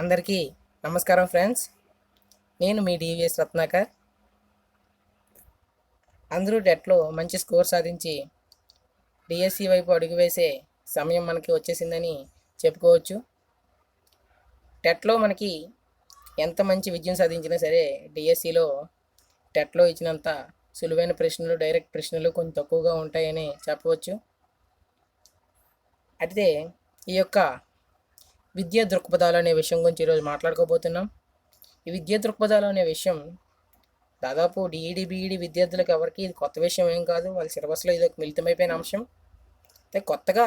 అందరికీ నమస్కారం ఫ్రెండ్స్. నేను మీ డివిఎస్ రత్నాకర్. అందరూ టెట్లో మంచి స్కోర్ సాధించి డిఎస్సి వైపు అడుగు వేసే సమయం మనకి వచ్చేసిందని చెప్పుకోవచ్చు. టెట్లో మనకి ఎంత మంచి విజయం సాధించినా సరే డిఎస్సిలో టెట్లో ఇచ్చినంత సులువైన ప్రశ్నలు డైరెక్ట్ ప్రశ్నలు కొంచెం తక్కువగా ఉంటాయని చెప్పవచ్చు. అయితే ఈ యొక్క విద్యా దృక్పథాలు అనే విషయం గురించి ఈరోజు మాట్లాడుకోబోతున్నాం. ఈ విద్యా దృక్పథాలు అనే విషయం దాదాపు డిఈడి బీఈడి విద్యార్థులకు ఎవరికి ఇది కొత్త విషయం ఏం కాదు. వాళ్ళ సిలబస్లో ఇది ఒక మిళితమైపోయిన అంశం. అయితే కొత్తగా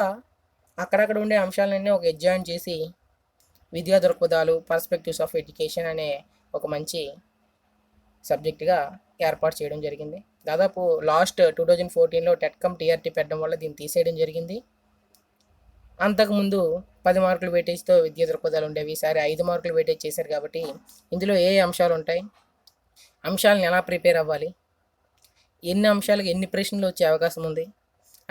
అక్కడక్కడ ఉండే అంశాలన్నీ ఒక ఎగ్జాయిన్ చేసి విద్యా దృక్పథాలు పర్స్పెక్టివ్స్ ఆఫ్ ఎడ్యుకేషన్ అనే ఒక మంచి సబ్జెక్టుగా ఏర్పాటు చేయడం జరిగింది. దాదాపు లాస్ట్ టూ థౌజండ్ ఫోర్టీన్లో టెట్కమ్ టీఆర్టీ పెట్టడం వల్ల దీన్ని తీసేయడం జరిగింది. అంతకుముందు పది మార్కులు వెయిటేజ్తో విద్యా దృక్పథాలు ఉండేవి. ఈసారి ఐదు మార్కులు వెయిటేజ్ చేశారు కాబట్టి ఇందులో ఏ ఏ అంశాలు ఉంటాయి? అంశాలను ఎలా ప్రిపేర్ అవ్వాలి? ఎన్ని అంశాలకు ఎన్ని ప్రశ్నలు వచ్చే అవకాశం ఉంది?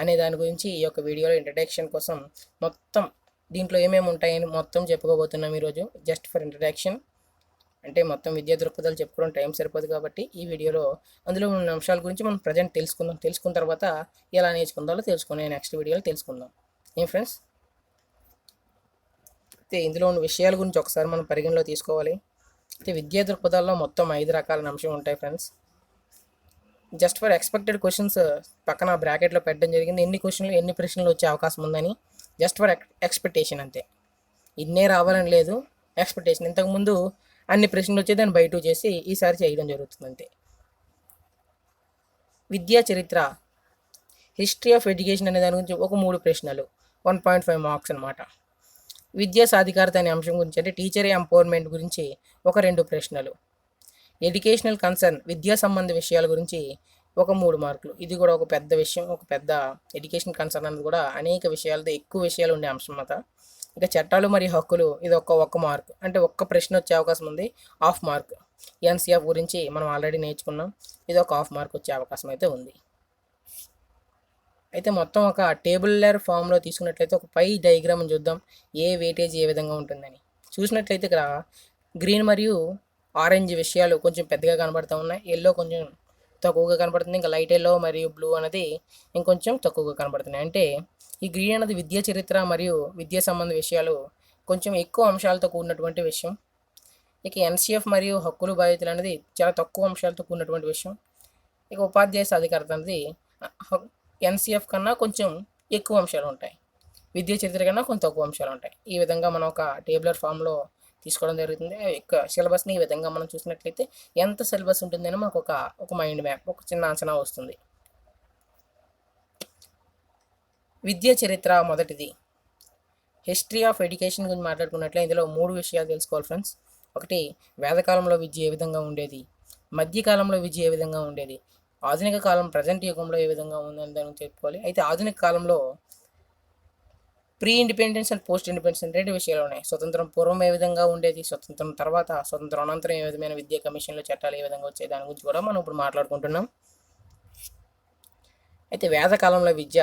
అనే దాని గురించి ఈ యొక్క వీడియోలో ఇంట్రడక్షన్ కోసం మొత్తం దీంట్లో ఏమేమి ఉంటాయని మొత్తం చెప్పుకోబోతున్నాం ఈరోజు. జస్ట్ ఫర్ ఇంట్రడక్షన్ అంటే మొత్తం విద్యా దృక్పథాలు చెప్పుకోవడం టైం సరిపోదు కాబట్టి ఈ వీడియోలో అందులో ఉన్న అంశాల గురించి మనం ప్రజెంట్ తెలుసుకుందాం. తెలుసుకున్న తర్వాత ఎలా నేర్చుకుందాలో తెలుసుకునే నెక్స్ట్ వీడియోలో తెలుసుకుందాం. ఏం ఫ్రెండ్స్ అయితే ఇందులో ఉన్న విషయాల గురించి ఒకసారి మనం పరిగణలో తీసుకోవాలి. అయితే విద్యా దృక్పథాల్లో మొత్తం ఐదు రకాల అంశం ఉంటాయి friends. Just for expected questions పక్కన బ్రాకెట్లో పెట్టడం జరిగింది. ఎన్ని క్వశ్చన్లు ఎన్ని ప్రశ్నలు వచ్చే అవకాశం ఉందని జస్ట్ ఫర్ ఎక్స్పెక్టేషన్ అంతే. ఇన్నే రావాలని లేదు ఎక్స్పెక్టేషన్. ఇంతకుముందు అన్ని ప్రశ్నలు వచ్చే దాన్ని బయట చేసి ఈసారి చేయడం జరుగుతుంది అంతే. విద్యా చరిత్ర హిస్టరీ ఆఫ్ ఎడ్యుకేషన్ అనే దాని గురించి ఒక మూడు ప్రశ్నలు వన్ పాయింట్ ఫైవ్ మార్క్స్ అనమాట విద్యా సాధికారత అనే అంశం గురించి అంటే టీచర్ ఎంపవర్మెంట్ గురించి ఒక రెండు ప్రశ్నలు. ఎడ్యుకేషనల్ కన్సర్న్ విద్యా సంబంధ విషయాల గురించి ఒక మూడు మార్కులు. ఇది కూడా ఒక పెద్ద విషయం ఒక పెద్ద ఎడ్యుకేషన్ కన్సర్న్ అనేది కూడా అనేక విషయాలతో ఎక్కువ విషయాలు ఉండే అంశం అన్నమాట. ఇంకా చట్టాలు మరియు హక్కులు ఇది ఒక్క ఒక్క మార్క్. అంటే ఒక్క ప్రశ్న వచ్చే అవకాశం ఉంది హాఫ్ మార్క్. ఎన్సీఎఫ్ గురించి మనం ఆల్రెడీ నేర్చుకున్నాం ఇది ఒక హాఫ్ మార్క్ వచ్చే అవకాశం అయితే ఉంది. అయితే మొత్తం ఒక టేబుల్ టేబులర్ ఫామ్లో తీసుకున్నట్లయితే ఒక పై డయాగ్రామ్ చూద్దాం. ఏ వెయిటేజ్ ఏ విధంగా ఉంటుందని. చూసినట్లయితే ఇక్కడ గ్రీన్ మరియు ఆరెంజ్ విషయాలు కొంచెం పెద్దగా కనబడుతూ ఉన్నాయి. ఎల్లో కొంచెం తక్కువగా కనబడుతుంది. ఇంకా లైట్ ఎల్లో మరియు బ్లూ అనేది ఇంకొంచెం తక్కువగా కనబడుతున్నాయి. అంటే ఈ గ్రీన్ అనేది విద్యా చరిత్ర మరియు విద్యా సంబంధ విషయాలు కొంచెం ఎక్కువ అంశాలతో కూడినటువంటి విషయం. ఇక ఎన్సీఎఫ్ మరియు హక్కులు బాధ్యతలు అనేది చాలా తక్కువ అంశాలతో కూడినటువంటి విషయం. ఇక ఉపాధ్యాయ సాధికారత అనేది ఎన్సీఎఫ్ కన్నా కొంచెం ఎక్కువ అంశాలు ఉంటాయి. విద్యా చరిత్ర కన్నా కొంత తక్కువ అంశాలు ఉంటాయి. ఈ విధంగా మనం ఒక టేబులర్ ఫామ్లో తీసుకోవడం జరుగుతుంది. యొక్క సిలబస్ని ఈ విధంగా మనం చూసినట్లయితే ఎంత సిలబస్ ఉంటుందని మనకు ఒక ఒక మైండ్ మ్యాప్ ఒక చిన్న అంచనా వస్తుంది. విద్యా చరిత్ర మొదటిది. హిస్టరీ ఆఫ్ ఎడ్యుకేషన్ గురించి మాట్లాడుకున్నట్లే ఇందులో మూడు విషయాలు తెలుసుకోవాలి ఫ్రెండ్స్. ఒకటి వేదకాలంలో విద్య ఏ విధంగా ఉండేది? మధ్యకాలంలో విద్య ఏ విధంగా ఉండేది? ఆధునిక కాలం ప్రజెంట్ యుగంలో ఏ విధంగా ఉందని దాని చెప్పుకోవాలి. అయితే ఆధునిక కాలంలో pre independence and post independence రెండు విషయాలు ఉన్నాయి. స్వతంత్రం పూర్వం ఏ విధంగా ఉండేది స్వతంత్రం తర్వాత స్వతంత్రం అనంతరం ఏ విధమైన విద్యా కమిషన్లో చట్టాలు ఏ విధంగా వచ్చాయి దాని గురించి కూడా మనం ఇప్పుడు మాట్లాడుకుంటున్నాం. అయితే వేదకాలంలో విద్య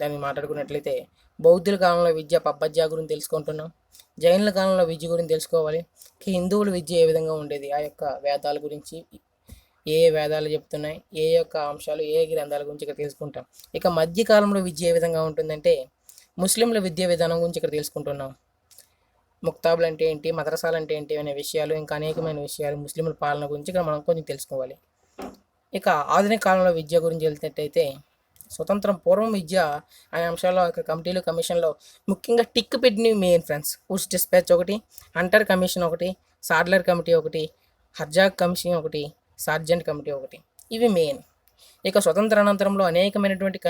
దాన్ని మాట్లాడుకున్నట్లయితే బౌద్ధుల కాలంలో విద్య పబ్బజ్జా గురించి తెలుసుకుంటున్నాం. జైనుల కాలంలో విద్య గురించి తెలుసుకోవాలి. హిందువుల విద్య ఏ విధంగా ఉండేది? ఆ యొక్క వేదాల గురించి ఏ వేదాలు చెప్తున్నాయి ఏ యొక్క అంశాలు ఏ గ్రంథాల గురించి ఇక్కడ తెలుసుకుంటాం. ఇక మధ్యకాలంలో విద్య ఏ విధంగా ఉంటుందంటే ముస్లింల విద్యా విధానం గురించి ఇక్కడ తెలుసుకుంటున్నాం. ముక్తాబులు అంటే ఏంటి మదరసాలు అంటే ఏంటి అనే విషయాలు ఇంకా అనేకమైన విషయాలు ముస్లింల పాలన గురించి ఇక్కడ మనం కొంచెం తెలుసుకోవాలి. ఇక ఆధునిక కాలంలో విద్య గురించి వెళ్తున్నట్టయితే స్వతంత్రం పూర్వం విద్య అనే అంశాల్లో ఇక్కడ కమిటీలు కమిషన్లో ముఖ్యంగా టిక్ పెట్టినవి మెయిన్ ఫ్రెండ్స్ ఉస్ డిస్పాచ్ ఒకటి హంటర్ కమిషన్ ఒకటి సాడ్లర్ కమిటీ ఒకటి హర్జాగ్ కమిషన్ ఒకటి సార్జెంట్ కమిటీ ఒకటి. ఇవి మెయిన్. ఇక స్వతంత్ర అనంతరంలో అనేకమైనటువంటి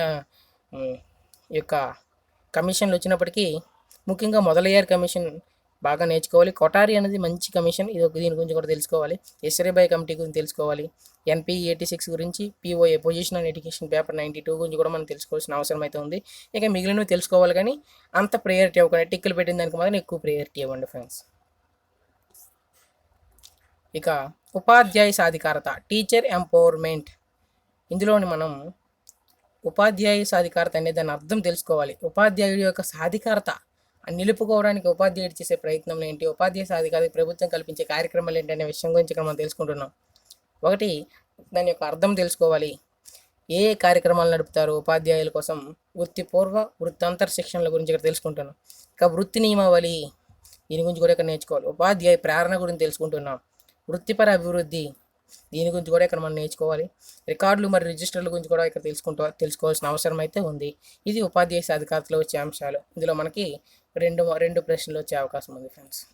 యొక్క కమిషన్లు వచ్చినప్పటికీ ముఖ్యంగా మొదలయ్యారు కమిషన్ బాగా నేర్చుకోవాలి. కొటారి అనేది మంచి కమిషన్. ఇది ఒక దీని గురించి కూడా తెలుసుకోవాలి. ఎస్రేబాయ్ కమిటీ గురించి తెలుసుకోవాలి. ఎన్పి ఎయిటీ సిక్స్ గురించి POA position and education paper ninety two గురించి కూడా మనం తెలుసుకోవాల్సిన అవసరం అయితే ఉంది. ఇక మిగిలినవి తెలుసుకోవాలి కానీ అంత ప్రయారిటీ ఇవ్వకండి టిక్కులు పెట్టిన దానికి మాత్రం ఎక్కువ ప్రయారిటీ ఇవ్వండి ఫ్రెండ్స్. ఇక ఉపాధ్యాయ సాధికారత టీచర్ ఎంపవర్మెంట్ ఇందులోని మనం ఉపాధ్యాయ సాధికారత అనే దాని అర్థం తెలుసుకోవాలి. ఉపాధ్యాయుడి యొక్క సాధికారత నిలుపుకోవడానికి ఉపాధ్యాయుడు చేసే ప్రయత్నం ఏంటి? ఉపాధ్యాయ సాధికారత ప్రభుత్వం కల్పించే కార్యక్రమాలు ఏంటి అనే విషయం గురించి ఇక్కడ మనం తెలుసుకుంటున్నాం. ఒకటి దాని యొక్క అర్థం తెలుసుకోవాలి. ఏ ఏ కార్యక్రమాలు నడుపుతారు? ఉపాధ్యాయుల కోసం వృత్తిపూర్వ వృత్తాంతర శిక్షణల గురించి ఇక్కడ తెలుసుకుంటున్నాం. ఇక వృత్తి నియమావళి దీని గురించి కూడా ఇక్కడ నేర్చుకోవాలి. ఉపాధ్యాయ ప్రేరణ గురించి తెలుసుకుంటున్నాం. వృత్తిపర అభివృద్ధి దీని గురించి కూడా ఇక్కడ మనం నేర్చుకోవాలి. రికార్డులు మరియు రిజిస్టర్ల గురించి కూడా ఇక్కడ తెలుసుకుంటూ తెలుసుకోవాల్సిన అవసరం అయితే ఉంది. ఇది ఉపాధ్యాయ సాధికారతలో వచ్చే అంశాలు. ఇందులో మనకి రెండు రెండు ప్రశ్నలు వచ్చే అవకాశం ఉంది ఫ్రెండ్స్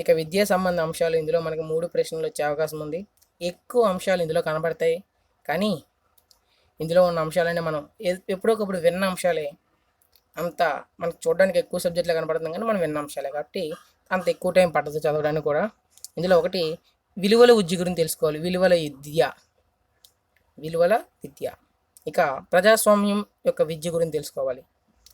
ఇక విద్యా సంబంధ అంశాలు ఇందులో మనకి మూడు ప్రశ్నలు వచ్చే అవకాశం ఉంది. ఎక్కువ అంశాలు ఇందులో కనబడతాయి. కానీ ఇందులో ఉన్న అంశాలనే మనం ఎ- ఎప్పుడోకప్పుడు విన్న అంశాలే. అంత మనకు చూడడానికి ఎక్కువ సబ్జెక్టులు కనపడుతుంది కానీ మనం విన్న అంశాలే. కాబట్టి అంత ఎక్కువ టైం పట్టదు చదవడానికి కూడా. ఇందులో ఒకటి విలువల ఉద్య గురించి తెలుసుకోవాలి. విలువల విద్య. విలువల విద్య. ఇక ప్రజాస్వామ్యం యొక్క విద్య గురించి తెలుసుకోవాలి.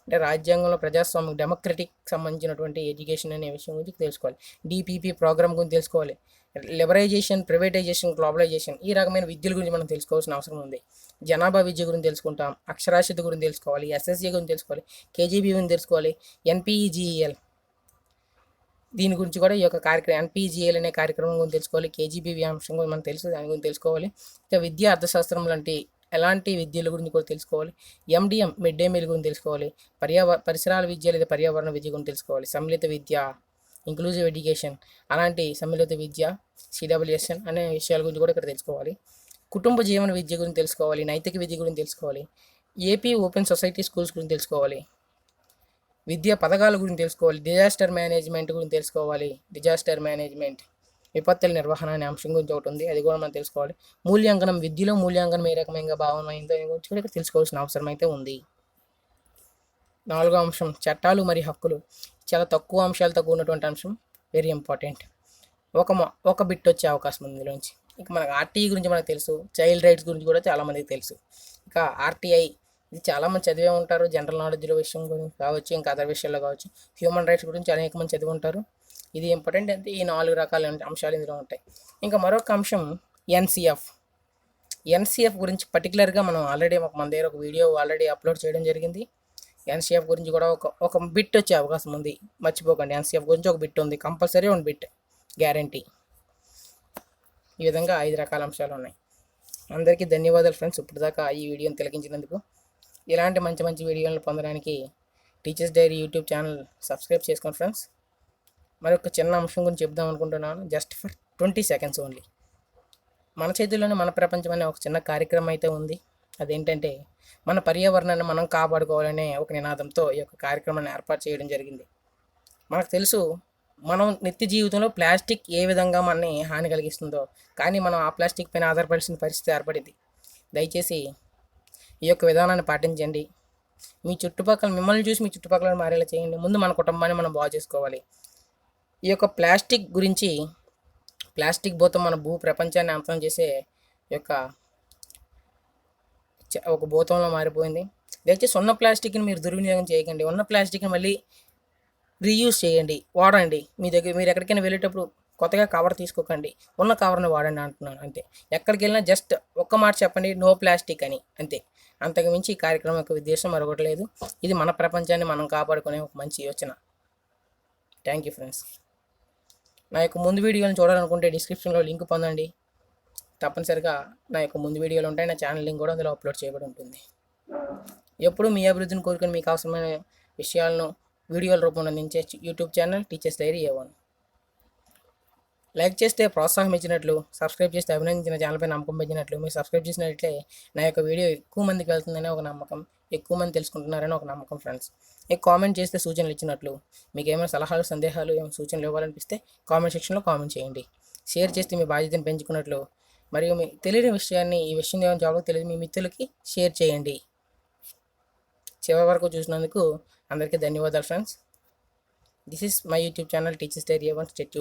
అంటే రాజ్యాంగంలో ప్రజాస్వామ్యం డెమోక్రటిక్ సంబంధించినటువంటి ఎడ్యుకేషన్ అనే విషయం గురించి తెలుసుకోవాలి. డిపిపి ప్రోగ్రామ్ గురించి తెలుసుకోవాలి. లిబరైజేషన్ ప్రైవేటైజేషన్ గ్లోబలైజేషన్ ఈ రకమైన విద్యల గురించి మనం తెలుసుకోవాల్సిన అవసరం ఉంది. జనాభా విద్య గురించి తెలుసుకుంటాం. అక్షరాస్యత గురించి తెలుసుకోవాలి. ఎస్ఎస్ఏ గురించి తెలుసుకోవాలి. కేజీబీ గురించి తెలుసుకోవాలి. ఎన్పిఈజిఎల్ దీని గురించి కూడా ఈ యొక్క కార్యక్రమం ఎన్పిజిఎల్ అనే కార్యక్రమం గురించి తెలుసుకోవాలి కేజీబీవీ అంశం గురించి మనం తెలుసు దాని గురించి తెలుసుకోవాలి. ఇంకా విద్యా అర్థశాస్త్రం లాంటి ఎలాంటి విద్యల గురించి కూడా తెలుసుకోవాలి. ఎండిఎం మిడ్ డే మీల్ గురించి తెలుసుకోవాలి. పర్యావర పరిసరాల విద్య లేదా పర్యావరణ విద్య గురించి తెలుసుకోవాలి. సమ్మిళిత విద్య ఇంక్లూజివ్ ఎడ్యుకేషన్ అలాంటి సమ్మిళిత విద్య సిడబ్ల్యూఎస్ఎన్ అనే విషయాల గురించి కూడా ఇక్కడ తెలుసుకోవాలి. కుటుంబ జీవన విద్య గురించి తెలుసుకోవాలి నైతిక విద్య గురించి తెలుసుకోవాలి. ఏపీ ఓపెన్ సొసైటీ స్కూల్స్ గురించి తెలుసుకోవాలి. విద్యా పథకాల గురించి తెలుసుకోవాలి. డిజాస్టర్ మేనేజ్మెంట్ గురించి తెలుసుకోవాలి. డిజాస్టర్ మేనేజ్మెంట్ విపత్తుల నిర్వహణ అనే అంశం గురించి ఒకటి ఉంది. అది కూడా మనం తెలుసుకోవాలి. మూల్యాంకనం విద్యలో మూల్యాంకనం ఏ రకమైన భావమైందో దాని గురించి కూడా ఇక్కడ తెలుసుకోవాల్సిన అవసరం అయితే ఉంది. నాలుగో అంశం చట్టాలు మరియు హక్కులు. చాలా తక్కువ అంశాలతో కూడినటువంటి అంశం. వెరీ ఇంపార్టెంట్ ఒక ఒక బిట్ వచ్చే అవకాశం ఉంది ఇందులోంచి. ఇక మనకు ఆర్టీఈ గురించి మనకు తెలుసు. చైల్డ్ రైట్స్ గురించి కూడా చాలామందికి తెలుసు. ఇక ఆర్టీఐ ఇది చాలామంది చదివే ఉంటారు జనరల్ నాలెడ్జ్లో విషయం గురించి కావచ్చు ఇంకా అదర్ విషయాల్లో కావచ్చు. హ్యూమన్ రైట్స్ గురించి అనేక మంది చదివి ఉంటారు. ఇది ఇంపార్టెంట్ అంటే ఈ నాలుగు రకాల అంశాలు ఇందులో ఉంటాయి. ఇంకా మరొక అంశం ఎన్సిఎఫ్ ఎన్సిఎఫ్ గురించి పర్టికులర్గా మనం ఆల్రెడీ ఒక మన దగ్గర ఒక వీడియో ఆల్రెడీ అప్లోడ్ చేయడం జరిగింది. ఎన్సిఎఫ్ గురించి కూడా ఒక ఒక బిట్ వచ్చే అవకాశం ఉంది. మర్చిపోకండి. ఎన్సిఎఫ్ గురించి ఒక బిట్ ఉంది. కంపల్సరీ వన్ బిట్ గ్యారంటీ ఈ విధంగా ఐదు రకాల అంశాలు ఉన్నాయి. అందరికీ ధన్యవాదాలు ఫ్రెండ్స్ ఇప్పటిదాకా ఈ వీడియోని తిలకించినందుకు. ఇలాంటి మంచి మంచి వీడియోలను పొందడానికి teachers diary YouTube channel subscribe చేసుకోండి ఫ్రెండ్స్. మరొక చిన్న అంశం గురించి చెప్దాం అనుకుంటున్నాను. Just for twenty seconds only. మన చేతుల్లోనే మన ప్రపంచం అనే ఒక చిన్న కార్యక్రమం అయితే ఉంది. అదేంటంటే మన పర్యావరణాన్ని మనం కాపాడుకోవాలనే ఒక నినాదంతో ఈ యొక్క కార్యక్రమాన్ని ఏర్పాటు చేయడం జరిగింది. మనకు తెలుసు మనం నిత్య జీవితంలో ప్లాస్టిక్ ఏ విధంగా మనని హాని కలిగిస్తుందో కానీ మనం ఆ ప్లాస్టిక్ పైన ఆధారపడాల్సిన పరిస్థితి ఏర్పడింది. దయచేసి ఈ యొక్క విధానాన్ని పాటించండి. మీ చుట్టుపక్కల మిమ్మల్ని చూసి మీ చుట్టుపక్కల మారేలా చేయండి. ముందు మన కుటుంబాన్ని మనం బాగు చేసుకోవాలి. ఈ యొక్క ప్లాస్టిక్ గురించి ప్లాస్టిక్ భూతం మన భూ ప్రపంచాన్ని అంతం చేసే యొక్క చ- ఒక భూతంలో మారిపోయింది. దయచేసి ఉన్న ప్లాస్టిక్ని మీరు దుర్వినియోగం చేయకండి. ఉన్న ప్లాస్టిక్ని మళ్ళీ రీయూజ్ చేయండి. వాడండి. మీ దగ్గర మీరు ఎక్కడికైనా వెళ్ళేటప్పుడు కొత్తగా కవర్ తీసుకోకండి. ఉన్న కవర్ని వాడండి అంటున్నాను. అంతే. ఎక్కడికి వెళ్ళినా జస్ట్ ఒక్క మాట చెప్పండి నో ప్లాస్టిక్ అని. అంతే. అంతకుమించి ఈ కార్యక్రమం యొక్క ఉద్దేశం మరొకటి లేదు. ఇది మన ప్రపంచాన్ని మనం కాపాడుకునే ఒక మంచి యోచన. థ్యాంక్ యూ ఫ్రెండ్స్ నా యొక్క ముందు వీడియోలను చూడాలనుకుంటే డిస్క్రిప్షన్లో లింక్ పొందండి. తప్పనిసరిగా నా యొక్క ముందు వీడియోలు ఉంటాయి. నా ఛానల్ లింక్ కూడా అందులో అప్లోడ్ చేయబడి ఉంటుంది. ఎప్పుడు మీ అభివృద్ధిని కోరుకుని మీకు అవసరమైన విషయాలను వీడియోల రూపంలో అందించే యూట్యూబ్ ఛానల్ టీచర్స్ డైరీ ఏవన్ లైక్ చేస్తే ప్రోత్సాహం ఇచ్చినట్లు సబ్స్క్రైబ్ చేస్తే అభినందించిన ఛానల్పై నమ్మకం పెంచినట్లు మీరు సబ్స్క్రైబ్ చేసినట్లయితే నా యొక్క వీడియో ఎక్కువ మందికి వెళ్తుందని ఒక నమ్మకం ఎక్కువ మంది తెలుసుకుంటున్నారని ఒక నమ్మకం ఫ్రెండ్స్ మీకు కామెంట్ చేస్తే సూచనలు ఇచ్చినట్లు మీకు ఏమైనా సలహాలు సందేహాలు ఏమైనా సూచనలు ఇవ్వాలనిపిస్తే కామెంట్ సెక్షన్లో కామెంట్ చేయండి. షేర్ చేస్తే మీ బాధ్యతను పెంచుకున్నట్లు మరియు మీ తెలియని విషయాన్ని ఈ విషయం ఏమైనా జాబ్లో తెలియదు మీ మిత్రులకి షేర్ చేయండి. చివరి వరకు చూసినందుకు అందరికీ ధన్యవాదాలు friends this is my YouTube channel teachers diary one state